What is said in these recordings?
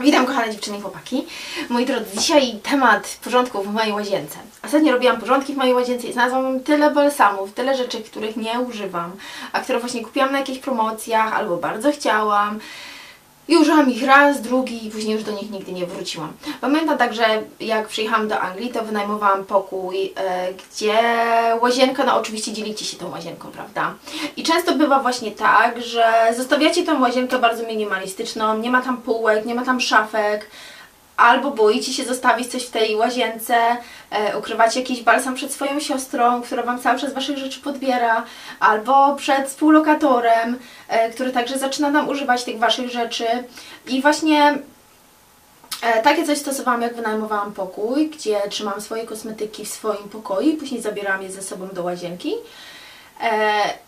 Witam kochane dziewczyny i chłopaki. Moi drodzy, dzisiaj temat porządków w mojej łazience. Ostatnio robiłam porządki w mojej łazience i znalazłam tyle balsamów, tyle rzeczy, których nie używam, a które właśnie kupiłam na jakichś promocjach albo bardzo chciałam. I użyłam ich raz, drugi i później już do nich nigdy nie wróciłam. Pamiętam także, jak przyjechałam do Anglii, to wynajmowałam pokój, e, gdzie łazienka, no oczywiście dzielicie się tą łazienką, prawda? I często bywa właśnie tak, że zostawiacie tą łazienkę bardzo minimalistyczną, nie ma tam półek, nie ma tam szafek, albo boicie się zostawić coś w tej łazience, e, ukrywacie jakiś balsam przed swoją siostrą, która Wam cały czas Waszych rzeczy podbiera, albo przed współlokatorem, e, który także zaczyna nam używać tych Waszych rzeczy. I właśnie e, takie coś stosowałam, jak wynajmowałam pokój, gdzie trzymam swoje kosmetyki w swoim pokoju później zabierałam je ze sobą do łazienki.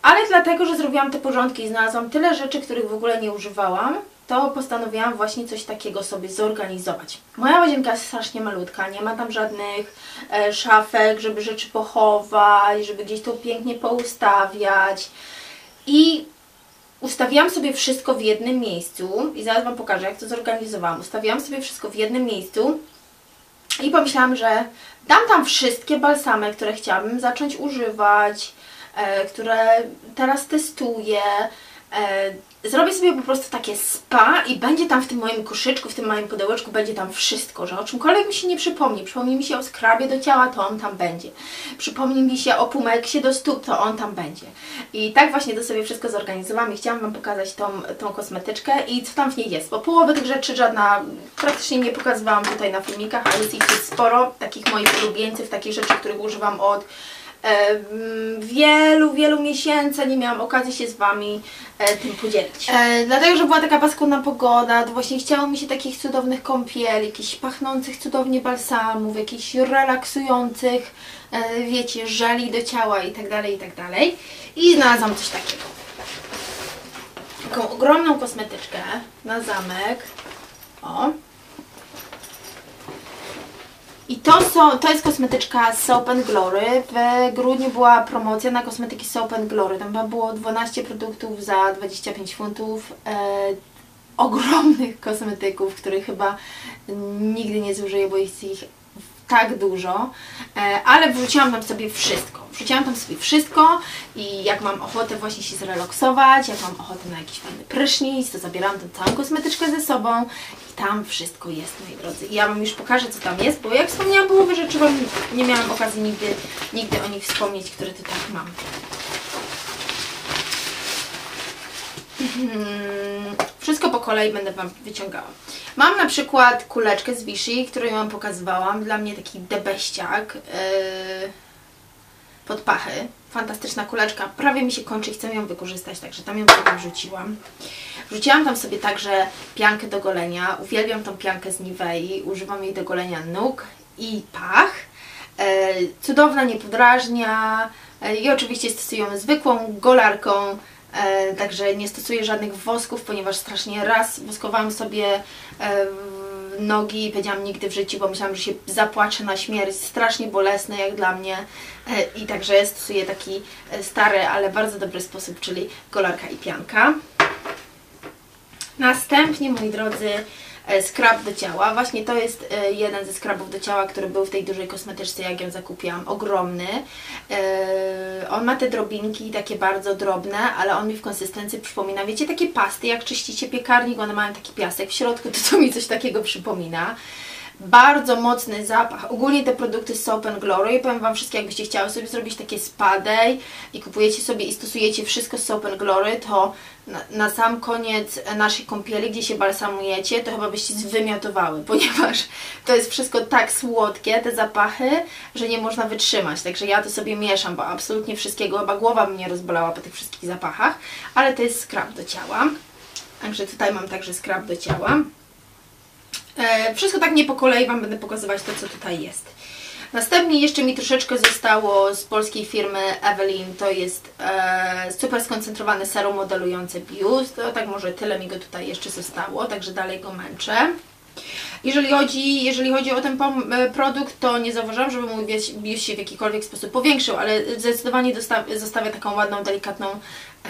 Ale dlatego, że zrobiłam te porządki i znalazłam tyle rzeczy, których w ogóle nie używałam, to postanowiłam właśnie coś takiego sobie zorganizować. Moja łazienka jest strasznie malutka, nie ma tam żadnych e, szafek, żeby rzeczy pochować, żeby gdzieś to pięknie poustawiać. I ustawiłam sobie wszystko w jednym miejscu i zaraz Wam pokażę, jak to zorganizowałam. Ustawiłam sobie wszystko w jednym miejscu i pomyślałam, że dam tam wszystkie balsamy, które chciałabym zacząć używać, e, które teraz testuję, e, zrobię sobie po prostu takie spa i będzie tam w tym moim koszyczku, w tym małym pudełeczku, będzie tam wszystko, że o czymkolwiek mi się nie przypomni. Przypomni mi się o skrabie do ciała, to on tam będzie. Przypomni mi się o pumeksie do stóp, to on tam będzie. I tak właśnie to sobie wszystko zorganizowałam i chciałam Wam pokazać tą, tą kosmetyczkę i co tam w niej jest, bo połowę tych rzeczy żadna, praktycznie nie pokazywałam tutaj na filmikach, ale jest ich sporo, takich moich ulubieńców, takich rzeczy, których używam od wielu, wielu miesięcy nie miałam okazji się z Wami e, tym podzielić. E, dlatego, że była taka paskudna pogoda, to właśnie chciało mi się takich cudownych kąpieli, jakichś pachnących cudownie balsamów, jakichś relaksujących, e, wiecie, żeli do ciała i tak dalej, i tak dalej. I znalazłam coś takiego. Taką ogromną kosmetyczkę na zamek. O, i to, są, to jest kosmetyczka Soap and Glory. W grudniu była promocja na kosmetyki Soap and Glory. Tam było 12 produktów za 25 funtów. E, ogromnych kosmetyków, których chyba nigdy nie zużyję, bo jest ich tak dużo, e, ale wrzuciłam tam sobie wszystko. Wrzuciłam tam sobie wszystko i jak mam ochotę właśnie się zrelaksować, jak mam ochotę na jakiś fajny prysznic, to zabieram tę całą kosmetyczkę ze sobą i tam wszystko jest, moi drodzy. I ja Wam już pokażę, co tam jest, bo jak wspomniałam, połowę rzeczy Wam nie miałam okazji nigdy, nigdy o nich wspomnieć, które tutaj mam. Hmm, wszystko po kolei będę Wam wyciągała. Mam na przykład kuleczkę z Vichy, którą Wam pokazywałam. Dla mnie taki debeściak yy, pod pachy. Fantastyczna kuleczka. Prawie mi się kończy i chcę ją wykorzystać, także tam ją sobie wrzuciłam. Wrzuciłam tam sobie także piankę do golenia. Uwielbiam tą piankę z Nivei. Używam jej do golenia nóg i pach. Yy, cudowna, nie podrażnia. Yy, I oczywiście stosuję zwykłą golarką E, także nie stosuję żadnych wosków, ponieważ strasznie raz woskowałam sobie e, nogi i powiedziałam nigdy w życiu, bo myślałam, że się zapłaczę na śmierć. Strasznie bolesne jak dla mnie e, i także stosuję taki stary, ale bardzo dobry sposób, czyli golarka i pianka. Następnie, moi drodzy, skrab do ciała. Właśnie to jest e, jeden ze skrabów do ciała, który był w tej dużej kosmetyczce, jak ją zakupiłam. Ogromny. E, on ma te drobinki takie bardzo drobne, ale on mi w konsystencji przypomina, wiecie, takie pasty, jak czyścicie piekarnik, one mają taki piasek w środku, to to mi coś takiego przypomina bardzo mocny zapach. Ogólnie te produkty Soap and Glory, powiem Wam wszystkie, jakbyście chciały sobie zrobić takie spadej i kupujecie sobie i stosujecie wszystko z Soap Glory, to na, na, sam koniec naszej kąpieli, gdzie się balsamujecie, to chyba byście zwymiotowały, ponieważ to jest wszystko tak słodkie, te zapachy, że nie można wytrzymać. Także ja to sobie mieszam, bo absolutnie wszystkiego, chyba głowa mnie rozbolała po tych wszystkich zapachach, ale to jest skrab do ciała. Także tutaj mam także skrab do ciała. E, wszystko tak nie po kolei Wam będę pokazywać to, co tutaj jest. Następnie jeszcze mi troszeczkę zostało z polskiej firmy Evelyn, to jest e, super skoncentrowany serum modelujący biust, tak może tyle mi go tutaj jeszcze zostało, także dalej go męczę. Jeżeli chodzi, jeżeli chodzi o ten e, produkt, to nie zauważyłam, żeby mój biust się w jakikolwiek sposób powiększył, ale zdecydowanie zostawia taką ładną, delikatną,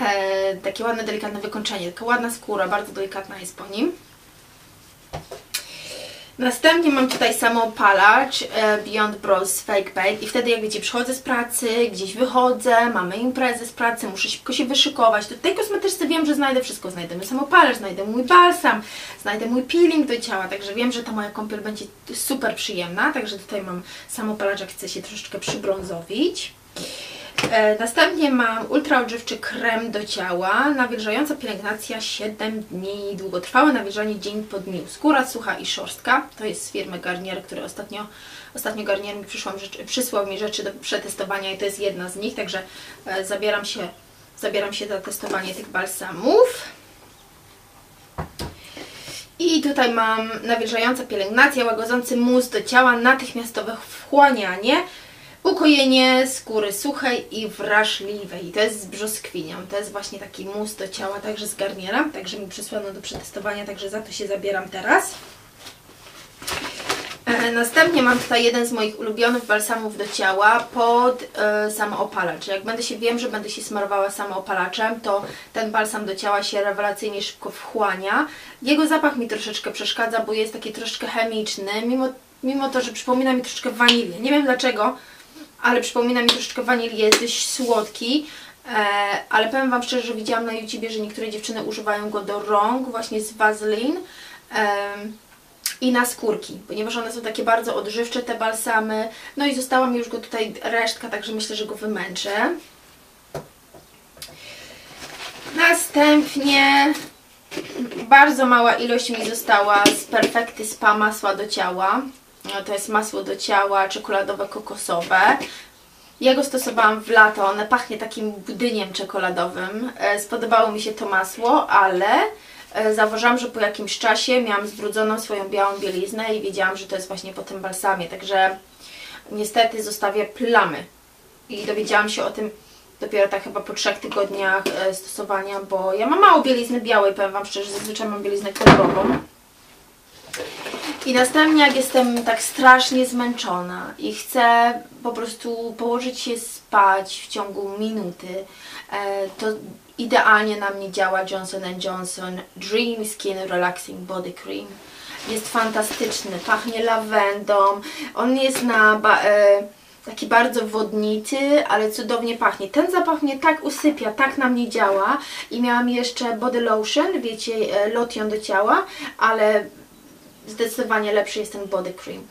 e, takie ładne, delikatne wykończenie, taka ładna skóra, bardzo delikatna jest po nim. Następnie mam tutaj samoopalacz e, Beyond Bros Fake Bake i wtedy jak wiecie, przychodzę z pracy, gdzieś wychodzę, mamy imprezę z pracy, muszę szybko się wyszykować. Do tej kosmetyczce wiem, że znajdę wszystko. Znajdę mój samoopalacz, znajdę mój balsam, znajdę mój peeling do ciała, także wiem, że ta moja kąpiel będzie super przyjemna. Także tutaj mam samoopalacz, jak chcę się troszeczkę przybrązowić. E, następnie mam ultra odżywczy krem do ciała, nawilżająca pielęgnacja 7 dni, długotrwałe nawilżanie dzień po dniu. Skóra sucha i szorstka, to jest z firmy Garnier, który ostatnio, ostatnio Garnier mi rzeczy, przysłał mi rzeczy do przetestowania i to jest jedna z nich, także e, zabieram się, zabieram się za testowanie tych balsamów. I tutaj mam nawilżająca pielęgnacja, łagodzący mus do ciała, natychmiastowe wchłanianie, ukojenie skóry suchej i wrażliwej. To jest z brzoskwinią. To jest właśnie taki mus do ciała, także z Garniera. Także mi przysłano do przetestowania, także za to się zabieram teraz. E, Następnie mam tutaj jeden z moich ulubionych balsamów do ciała pod e, samoopalacz. Jak będę się wiem, że będę się smarowała samoopalaczem, to ten balsam do ciała się rewelacyjnie szybko wchłania. Jego zapach mi troszeczkę przeszkadza, bo jest taki troszeczkę chemiczny, mimo, mimo to, że przypomina mi troszeczkę wanilię. Nie wiem dlaczego, ale przypomina mi troszeczkę wanilię, jest dość słodki. E, ale powiem Wam szczerze, że widziałam na YouTubie, że niektóre dziewczyny używają go do rąk, właśnie z Vaseline. i na skórki, ponieważ one są takie bardzo odżywcze te balsamy. No i została mi już go tutaj resztka, także myślę, że go wymęczę. Następnie bardzo mała ilość mi została z Perfekty Spa masła do ciała. No, To jest masło do ciała czekoladowe, kokosowe. Ja go stosowałam w lato, one pachnie takim budyniem czekoladowym. E, Spodobało mi się to masło, ale e, zauważyłam, że po jakimś czasie miałam zbrudzoną swoją białą bieliznę i wiedziałam, że to jest właśnie po tym balsamie, także niestety zostawię plamy. I dowiedziałam się o tym dopiero tak chyba po trzech tygodniach e, stosowania, bo ja mam mało bielizny białej, powiem Wam szczerze, zazwyczaj mam bieliznę kolorową. I następnie jak jestem tak strasznie zmęczona i chcę po prostu położyć się spać w ciągu minuty, e, to idealnie na mnie działa Johnson Johnson Dream Skin Relaxing Body Cream. Jest fantastyczny, pachnie lawendą, on jest na e, taki bardzo wodnity, ale cudownie pachnie. Ten zapach mnie tak usypia, tak na mnie działa i miałam jeszcze body lotion, wiecie, e, lotion do ciała, ale zdecydowanie lepszy jest ten body cream.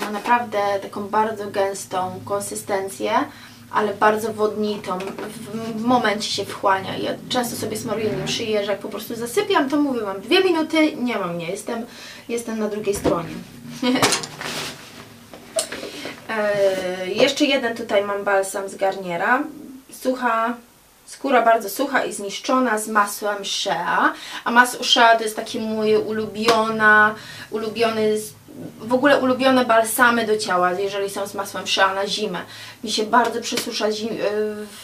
Ma naprawdę taką bardzo gęstą konsystencję, ale bardzo wodnitą. W, momencie się wchłania. Ja często sobie smaruję nim szyję, że jak po prostu zasypiam, to mówię Wam, dwie minuty, nie mam mnie, jestem, jestem na drugiej stronie. Eee, jeszcze jeden tutaj mam balsam z Garniera. Sucha, skóra bardzo sucha i zniszczona z masłem Shea. A masło Shea to jest takie moje ulubiona, ulubiony, w ogóle ulubione balsamy do ciała, jeżeli są z masłem Shea na zimę. Mi się bardzo przesusza zim,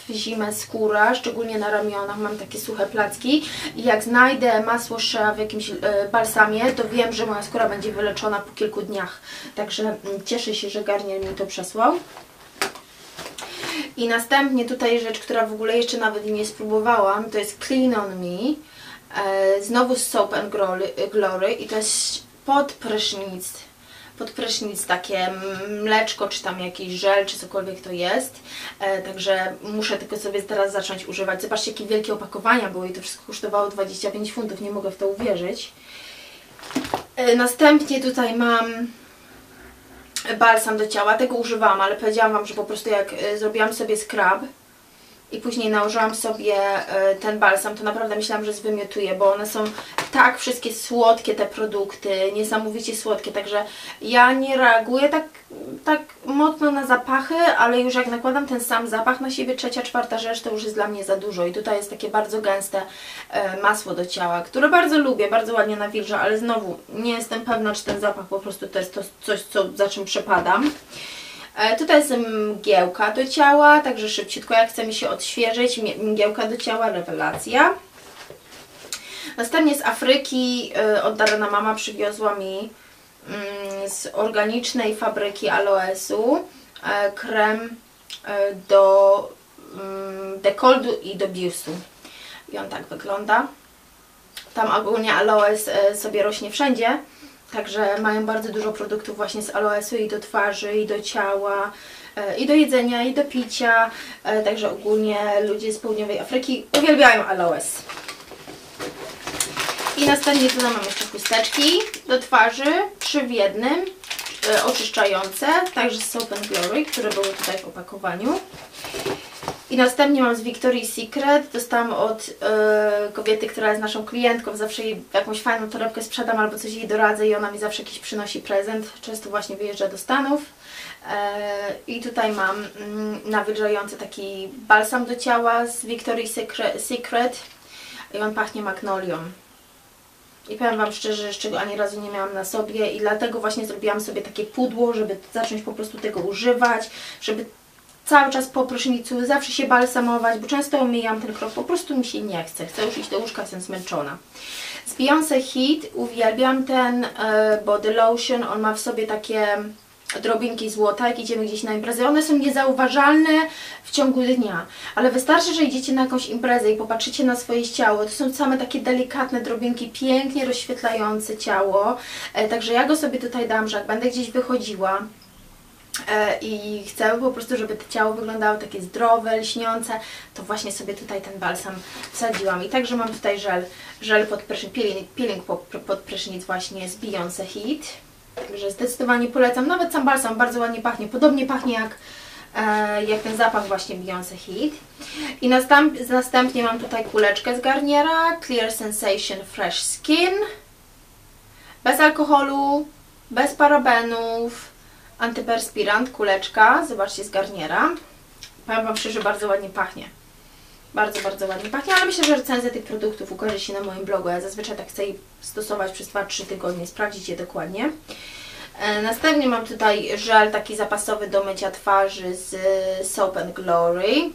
w zimę skóra, szczególnie na ramionach mam takie suche placki i jak znajdę masło Shea w jakimś e, balsamie, to wiem, że moja skóra będzie wyleczona po kilku dniach. Także mm, cieszę się, że Garnier mi to przesłał. I następnie tutaj rzecz, która w ogóle jeszcze nawet nie spróbowałam, to jest Clean On Me. E, znowu z Soap and Glory, i to jest pod prysznic. Pod prysznic takie mleczko, czy tam jakiś żel, czy cokolwiek to jest. E, także muszę tylko sobie teraz zacząć używać. Zobaczcie, jakie wielkie opakowania były i to wszystko kosztowało 25 funtów. Nie mogę w to uwierzyć. E, następnie tutaj mam balsam do ciała. Tego używałam, ale powiedziałam Wam, że po prostu jak y, zrobiłam sobie scrub i później nałożyłam sobie y, ten balsam, to naprawdę myślałam, że zwymiotuję, bo one są tak wszystkie słodkie te produkty, niesamowicie słodkie, także ja nie reaguję tak, tak mocno na zapachy, ale już jak nakładam ten sam zapach na siebie, trzecia, czwarta rzecz, to już jest dla mnie za dużo i tutaj jest takie bardzo gęste e, masło do ciała, które bardzo lubię, bardzo ładnie nawilża, ale znowu nie jestem pewna, czy ten zapach po prostu to jest to coś, co, za czym przepadam. E, Tutaj jest mgiełka do ciała, także szybciutko jak chce mi się odświeżyć, mgiełka do ciała, rewelacja. Następnie z Afryki y, oddana mama przywiozła mi mm, z organicznej fabryki aloesu e, krem e, do mm, dekoldu i do biustu. I on tak wygląda. Tam ogólnie aloes e, sobie rośnie wszędzie, Także mają bardzo dużo produktów właśnie z aloesu i do twarzy, i do ciała, e, i do jedzenia, i do picia. E, Także ogólnie ludzie z południowej Afryki uwielbiają aloes. I następnie tutaj mam jeszcze chusteczki do twarzy, trzy w jednym, e, oczyszczające, także z Soap Glory, które były tutaj w opakowaniu. I następnie mam z Victoria's Secret, dostałam od e, kobiety, która jest naszą klientką, zawsze jej jakąś fajną torebkę sprzedam albo coś jej doradzę i ona mi zawsze jakiś przynosi prezent, często właśnie wyjeżdża do Stanów. E, I tutaj mam mm, nawilżający taki balsam do ciała z Victoria's Secret, i on pachnie magnolią. I powiem Wam szczerze, że czego ani razu nie miałam na sobie i dlatego właśnie zrobiłam sobie takie pudło, żeby zacząć po prostu tego używać, żeby cały czas po prysznicu zawsze się balsamować, bo często omijam ten krok, po prostu mi się nie chce, chcę już iść do łóżka, jestem zmęczona. Z Beyoncé Heat uwielbiam ten e, body lotion, on ma w sobie takie drobinki złota, jak idziemy gdzieś na imprezę. One są niezauważalne w ciągu dnia, ale wystarczy, że idziecie na jakąś imprezę i popatrzycie na swoje ciało. To są same takie delikatne drobinki, pięknie rozświetlające ciało. E, także ja go sobie tutaj dam, że jak będę gdzieś wychodziła, i chcę po prostu, żeby to ciało wyglądało takie zdrowe, lśniące, to właśnie sobie tutaj ten balsam wsadziłam. I także mam tutaj żel, żel pod prysznic, peeling, peeling pod prysznic właśnie z Beyoncé Heat. Także zdecydowanie polecam. Nawet sam balsam bardzo ładnie pachnie. Podobnie pachnie jak, e, jak ten zapach właśnie Beyoncé Heat. I następ, następnie mam tutaj kuleczkę z Garniera Clear Sensation Fresh Skin. Bez alkoholu, bez parabenów, antyperspirant, kuleczka. Zobaczcie z Garniera. Powiem Wam szczerze, bardzo ładnie pachnie. Bardzo, bardzo ładnie pachnie, ale myślę, że recenzja tych produktów ukaże się na moim blogu. Ja zazwyczaj tak chcę je stosować przez 2-3 tygodnie, sprawdzić je dokładnie. E, Następnie mam tutaj żel taki zapasowy do mycia twarzy z Soap and Glory.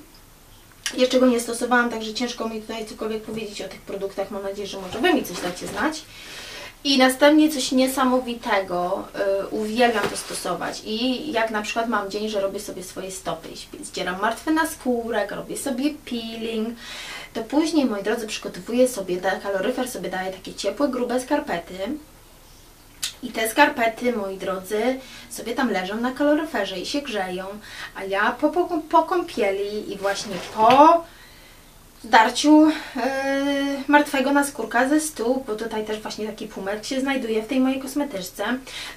Jeszcze go nie stosowałam, także ciężko mi tutaj cokolwiek powiedzieć o tych produktach. Mam nadzieję, że może Wy mi coś dacie znać. I następnie coś niesamowitego, y, uwielbiam to stosować. I jak na przykład mam dzień, że robię sobie swoje stopy, zdzieram martwy naskórek, robię sobie peeling, to później, moi drodzy, przygotowuję sobie, kaloryfer sobie daje takie ciepłe, grube skarpety. I te skarpety, moi drodzy, sobie tam leżą na kaloryferze i się grzeją, a ja po, po, po kąpieli i właśnie po zdarciu yy, martwego naskórka ze stóp, bo tutaj też właśnie taki pumek się znajduje w tej mojej kosmetyczce.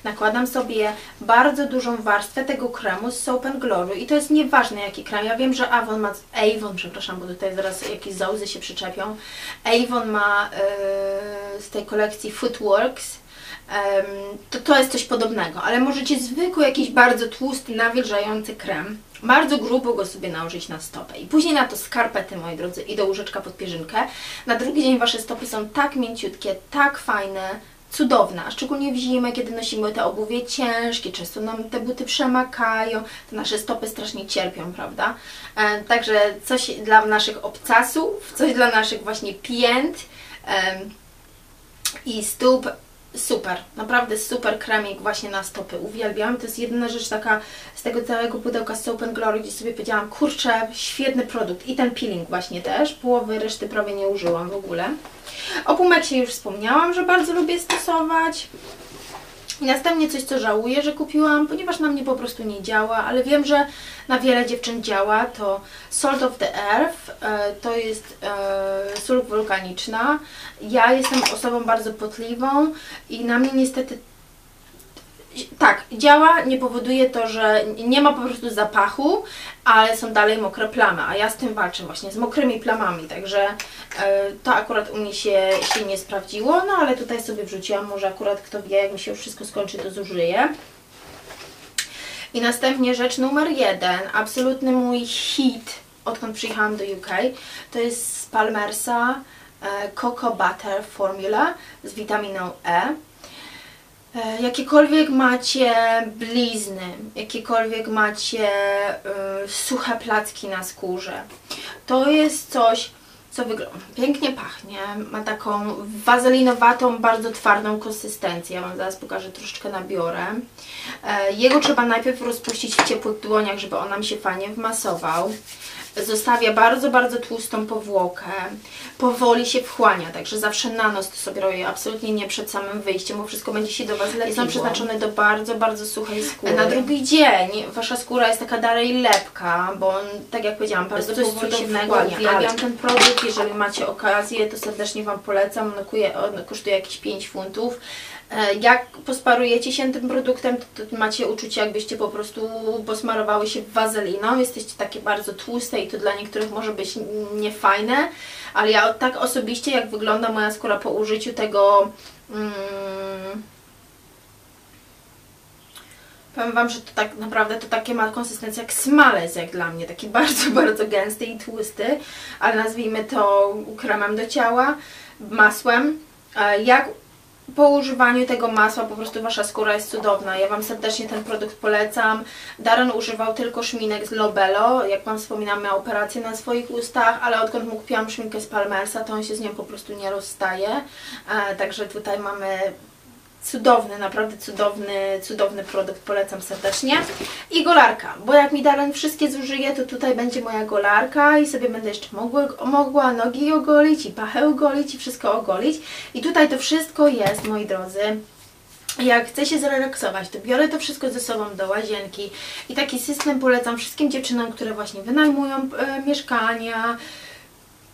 Nakładam sobie bardzo dużą warstwę tego kremu z Soap and Glory i to jest nieważne jaki krem. Ja wiem, że Avon ma, Avon, przepraszam, bo tutaj zaraz jakieś załzy się przyczepią. Avon ma yy, z tej kolekcji Footworks to to jest coś podobnego, ale możecie zwykły jakiś bardzo tłusty, nawilżający krem, bardzo grubo go sobie nałożyć na stopę i później na to skarpety, moi drodzy, i do łóżeczka pod pierzynkę. Na drugi dzień Wasze stopy są tak mięciutkie, tak fajne, cudowne, a szczególnie w zimę, kiedy nosimy te obuwie ciężkie, często nam te buty przemakają, to nasze stopy strasznie cierpią, prawda? Także coś dla naszych obcasów, coś dla naszych właśnie pięt i stóp super, naprawdę super kremik właśnie na stopy, uwielbiam. To jest jedyna rzecz taka z tego całego pudełka Soap and Glory, gdzie sobie powiedziałam, kurczę, świetny produkt. I ten peeling właśnie też, połowy reszty prawie nie użyłam w ogóle. O Pumeksie już wspomniałam, że bardzo lubię stosować. Następnie coś, co żałuję, że kupiłam, ponieważ na mnie po prostu nie działa, ale wiem, że na wiele dziewczyn działa, to Salt of the Earth, e, to jest e, sól wulkaniczna. Ja jestem osobą bardzo potliwą i na mnie niestety tak, działa, nie powoduje to, że nie ma po prostu zapachu, ale są dalej mokre plamy, a ja z tym walczę właśnie, z mokrymi plamami, także e, to akurat u mnie się, się nie sprawdziło, no ale tutaj sobie wrzuciłam, może akurat kto wie, jak mi się wszystko skończy, to zużyję. I następnie rzecz numer jeden, absolutny mój hit, odkąd przyjechałam do UK, to jest z Palmersa e, Cocoa Butter Formula z witaminą E. E, Jakiekolwiek macie blizny, jakiekolwiek macie y, suche placki na skórze, to jest coś, co wygląda pięknie pachnie, ma taką wazelinowatą, bardzo twardą konsystencję. Ja Wam zaraz pokażę, troszeczkę nabiorę. E, jego trzeba najpierw rozpuścić w ciepłych dłoniach, żeby on nam się fajnie wmasował. Zostawia bardzo, bardzo tłustą powłokę, powoli się wchłania, także zawsze na noc to sobie robię, absolutnie nie przed samym wyjściem, bo wszystko będzie się do Was lepiło. Jest on przeznaczony do bardzo, bardzo suchej skóry. Na drugi dzień Wasza skóra jest taka dalej lepka, bo on, tak jak powiedziałam, bardzo coś cudownego, uwielbiam ten produkt, jeżeli macie okazję, to serdecznie Wam polecam, on kosztuje jakieś 5 funtów. E, Jak posparujecie się tym produktem, to, macie uczucie, jakbyście po prostu posmarowały się wazeliną. Jesteście takie bardzo tłuste i to dla niektórych może być niefajne, ale ja tak osobiście, jak wygląda moja skóra po użyciu tego. Mm, Powiem Wam, że to tak naprawdę to takie ma konsystencję jak smalec jak dla mnie, taki bardzo, bardzo gęsty i tłusty, ale nazwijmy to kremem do ciała, masłem. E, Jak po używaniu tego masła po prostu Wasza skóra jest cudowna. Ja Wam serdecznie ten produkt polecam. Darren używał tylko szminek z Lobelo. Jak Wam wspominam, miał operację na swoich ustach, ale odkąd mu kupiłam szminkę z Palmersa, to on się z nią po prostu nie rozstaje. E, Także tutaj mamy cudowny, naprawdę cudowny, cudowny produkt, polecam serdecznie. I golarka, bo jak mi Darren wszystkie zużyje, to tutaj będzie moja golarka i sobie będę jeszcze mogła, mogła nogi ogolić i pachę ogolić i wszystko ogolić. I tutaj to wszystko jest, moi drodzy, jak chcę się zrelaksować, to biorę to wszystko ze sobą do łazienki i taki system polecam wszystkim dziewczynom, które właśnie wynajmują e, mieszkania,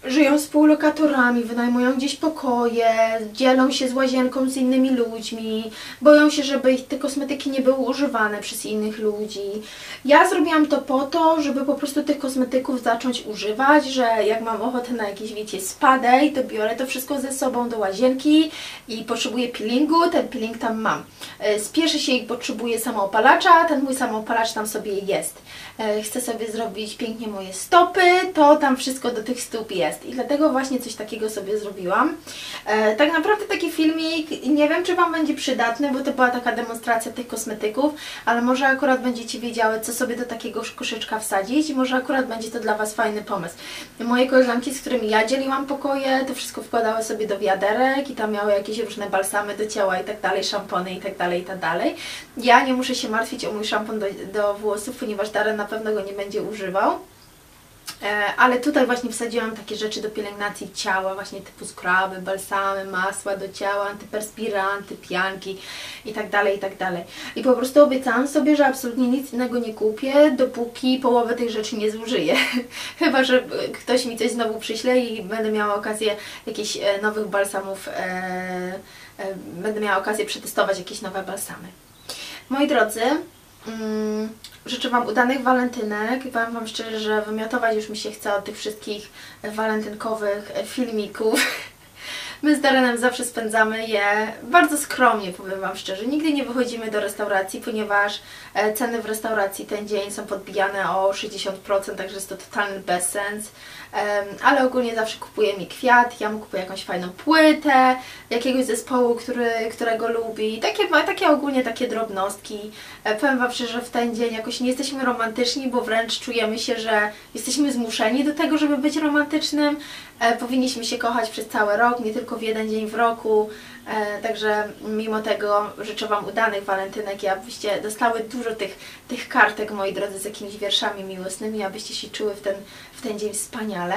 żyją współlokatorami, wynajmują gdzieś pokoje, dzielą się z łazienką z innymi ludźmi, boją się, żeby ich te kosmetyki nie były używane przez innych ludzi. Ja zrobiłam to po to, żeby po prostu tych kosmetyków zacząć używać, że jak mam ochotę na jakiś, wiecie, spadej, to biorę to wszystko ze sobą do łazienki i potrzebuję peelingu, ten peeling tam mam. E, Spieszę się i potrzebuję samoopalacza, ten mój samoopalacz tam sobie jest. E, Chcę sobie zrobić pięknie moje stopy, to tam wszystko do tych stóp jest. I dlatego właśnie coś takiego sobie zrobiłam. E, Tak naprawdę taki filmik, nie wiem czy Wam będzie przydatny, bo to była taka demonstracja tych kosmetyków, ale może akurat będziecie wiedziały, co sobie do takiego koszyczka wsadzić i może akurat będzie to dla Was fajny pomysł. Moje koleżanki, z którymi ja dzieliłam pokoje, to wszystko wkładały sobie do wiaderek i tam miały jakieś różne balsamy do ciała i tak dalej, szampony i tak dalej, i tak dalej. Ja nie muszę się martwić o mój szampon do, do włosów, ponieważ Darren na pewno go nie będzie używał. E, Ale tutaj właśnie wsadziłam takie rzeczy do pielęgnacji ciała, właśnie typu skraby, balsamy, masła do ciała, antyperspiranty, pianki i tak dalej, i tak po prostu obiecałam sobie, że absolutnie nic innego nie kupię, dopóki połowę tych rzeczy nie zużyję. Chyba, że ktoś mi coś znowu przyśle i będę miała okazję jakichś e, nowych balsamów, e, e, będę miała okazję przetestować jakieś nowe balsamy. Moi drodzy, życzę Wam udanych walentynek powiem Wam szczerze, że wymiotować już mi się chce od tych wszystkich walentynkowych filmików. My z Darenem zawsze spędzamy je bardzo skromnie, powiem Wam szczerze. Nigdy nie wychodzimy do restauracji, ponieważ e, ceny w restauracji ten dzień są podbijane o 60%, także jest to totalny bezsens. Ale ogólnie zawsze kupuje mi kwiat, ja mu kupuję jakąś fajną płytę, jakiegoś zespołu, który, którego lubi. Takie, takie ogólnie takie drobnostki. E, powiem Wam szczerze, w ten dzień jakoś nie jesteśmy romantyczni, bo wręcz czujemy się, że jesteśmy zmuszeni do tego, żeby być romantycznym. E, powinniśmy się kochać przez cały rok, nie tylko w jeden dzień w roku. E, także mimo tego życzę Wam udanych walentynek i abyście dostały dużo tych, tych kartek, moi drodzy, z jakimiś wierszami miłosnymi, abyście się czuły w ten, w ten dzień wspaniale.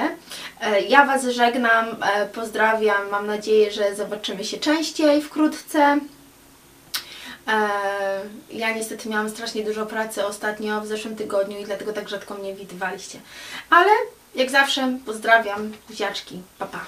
E, ja Was żegnam, e, pozdrawiam, mam nadzieję, że zobaczymy się częściej wkrótce. Ja niestety miałam strasznie dużo pracy ostatnio w zeszłym tygodniu i dlatego tak rzadko mnie widywaliście. Ale jak zawsze pozdrawiam, buziaczki, pa pa.